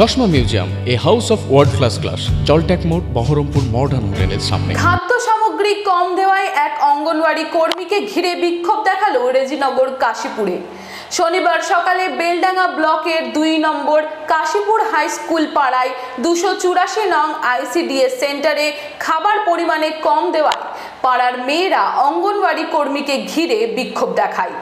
চশমা museum a house of world class class জলট্যাক মোড় Baharampur modern হোটেলের সামনে। খাদ্য সামগ্রী কম দেওয়ায় এক অঙ্গনওয়াড়ি কর্মীকে ঘিরে বিক্ষোভ দেখাল রেজিনগর কাশীপুরে। শনিবার সকালে বেলডাঙ্গা ব্লকের দুই নম্বর কাশীপুর হাই স্কুল পাড়ায় দুশো চুরাশি নং আইসিডিএস সেন্টারে খাবার পরিমাণে কম দেওয়ায় পাড়ার মেয়েরা অঙ্গনওয়াড়ি কর্মীকে ঘিরে বিক্ষোভ দেখায়।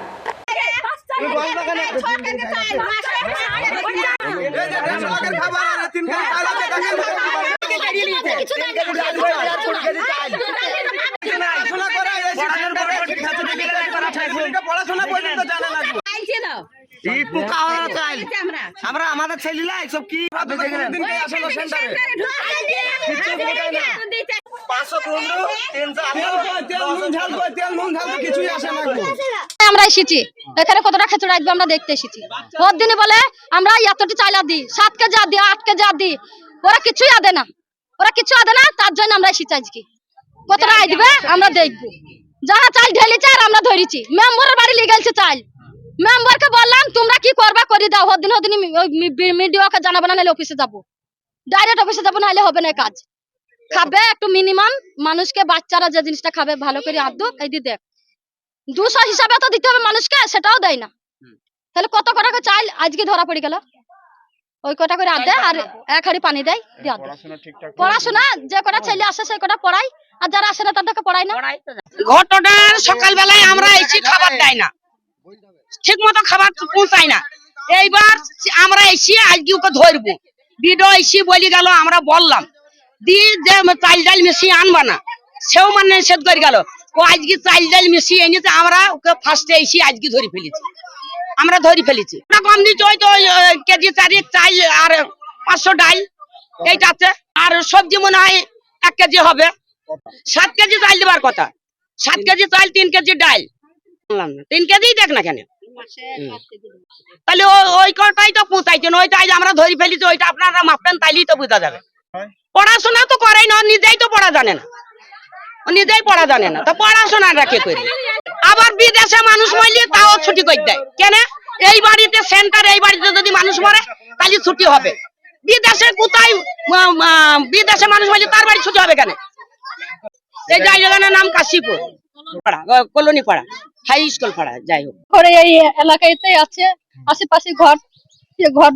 পড়াশোনা পর্যন্ত জানা আমরা। আমাদের ছেলেরা কি। আমরা এসেছি। এখানে কতটা খেচুড়া একদম আমরা দেখতে এসেছি। ওর দিনে বলে আমরা এতটি চাইলা দিই। সাত কেজি আর দিই আট কেজি আর দিই। ওরা কিছুই আদে না। ওরা কিছু আদে না তার জন্য আমরা এসেছি আজকে। কতটা আই দিবে আমরা দেখব। যারা চাল ঢেলেছে আর আমরা ধরেছি। মেম্বারের বাড়ি লিয়ে গেছে চাল। মেম্বারকে বললাম তোমরা কি করবা করে দাও। ওর দিন ওর দিন মিডিয়াকে জানাব না নাহলে অফিসে যাব। ডাইরেক্ট অফিসে যাব নাহলে হবে না কাজ। খাবে একটু মিনিমাম মানুষকে বাচ্চারা যে জিনিসটা খাবে ভালো করে আদো এই দিয়ে দেখ দুশো হিসাবে তো দিতে হবে মানুষকে সেটাও দেয় না। তাহলে কত করে চাল আজকে ধরা পড়ে গেল? ওই কটা করে আদে আর এক হাড়ি পানি দেয় দিয়ে আদে। পড়াশোনা যে কটা ছেলে আসে সে কটা পড়াই আর যারা আসে না তাদেরকে পড়াই না। ঘটনা সকালবেলায় আমরা এসি খাবার দেয় না। ঠিক মতো খাবার পৌঁছাই না। এইবার আমরা এসি আজকে ওকে ধরবো। বিডো এসি বলি গেল আমরা বললাম দি যে চাল ডাল মিশিয়ে আনবা না। সেও মানে নিষেধ করে গেল। ও আজকে চাল ডাল মিশিয়ে এনেছে আমরা ওকে ফার্স্টে এসি আজকে ধরে ফেলেছি। আমরা ধরে ফেলেছি। না কম দিচ্ছি ওই তো ওই, কেজি চারি চাই আর পাঁচশো ডাল এইটা আছে। আর সবজি মনে হয় এক কেজি হবে। সাত কেজি চাল দেবার কথা। সাত কেজি চাল তিন কেজি ডাল। বললাম না, তিন কেজি দেখ না কেন? তাহলে ওই কটাই তো পৌঁছাইছেন ওইটা আজ আমরা ধরে ফেলেছি ওইটা আপনারা মাপবেন তাইলেই তো বোঝা যাবে। পড়াশোনা তো করেই না নিজেই তো পড়া জানে না। নিজেই পড়া জানে না। তো পড়াশোনাটা কে করে? আবার বিদেশে মানুষ মরলে তাও ছুটি করে দেয়। কেন? এই বাড়িতে সেন্টার এই বাড়িতে যদি মানুষ মরে, তাহলে ছুটি হবে। বিদেশে কোথায় বিদেশে মানুষ মরলে তার বাড়ি ছুটি হবে কেন? এই জায়গাটার নাম কাশীপুর। পাড়া কলোনি পাড়া হাই স্কুল পাড়া, যাই হোক। করে এই এলাকাতে আছে, আশেপাশে ঘর ঘর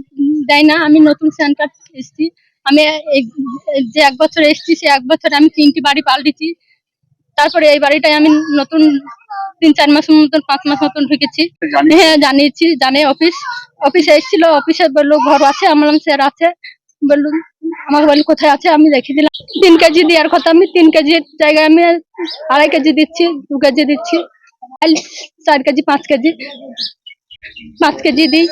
দেয় না, আমি নতুন সেন্টার এসেছি। আমি যে এক বছর এসেছি, সে এক বছরে আমি তিনটি বাড়ি পাল্টেছি। তারপরে এই বাড়িটাই আমি নতুন তিন চার মাস মতন পাঁচ মাস মতন ঢুকেছি। হ্যাঁ জানিয়েছি জানে অফিস। অফিসে এসেছিল অফিসে বলল ঘর আছে আমি বললাম স্যার আছে। বললুম আমার বাড়ি কোথায় আছে? আমি দেখে দিলাম। তিন কেজি দেওয়ার কথা আমি তিন কেজির জায়গায় আমি আড়াই কেজি দিচ্ছি দু কেজি দিচ্ছি। চার কেজি পাঁচ কেজি। পাঁচ কেজি দিই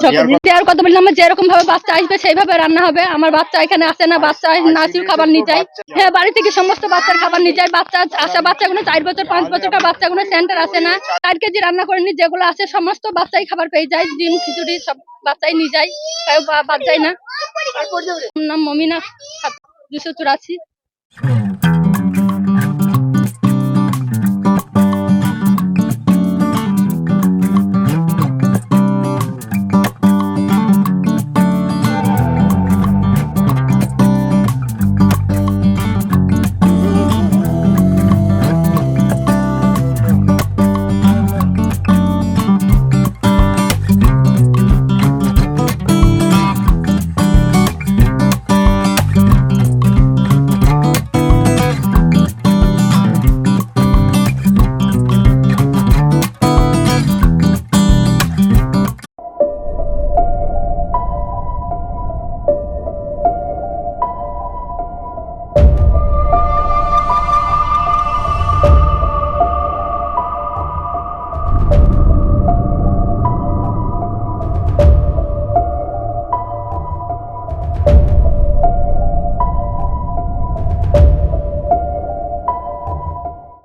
ছ কেজি দেওয়ার কথা বললাম আমার যেরকম ভাবে বাচ্চা আসবে সেইভাবে রান্না হবে। আমার বাচ্চা এখানে আসে না বাচ্চা নাসির খাবার নিয়ে যায়। হ্যাঁ বাড়ি থেকে সমস্ত বাচ্চার খাবার নিয়ে যায়। বাচ্চা আসা বাচ্চাগুলো চার বছর পাঁচ বছরকার বাচ্চাগুলো সেন্টার আসে না। চার কেজি রান্না করে নি যেগুলো আসে সমস্ত বাচ্চাই খাবার পেয়ে যায়। ডিম খিচুড়ি সব বাচ্চাই নিয়ে যায়। কেউ বা- বাদ যায় না। নাম মমিনা। দুশো চুরাশি।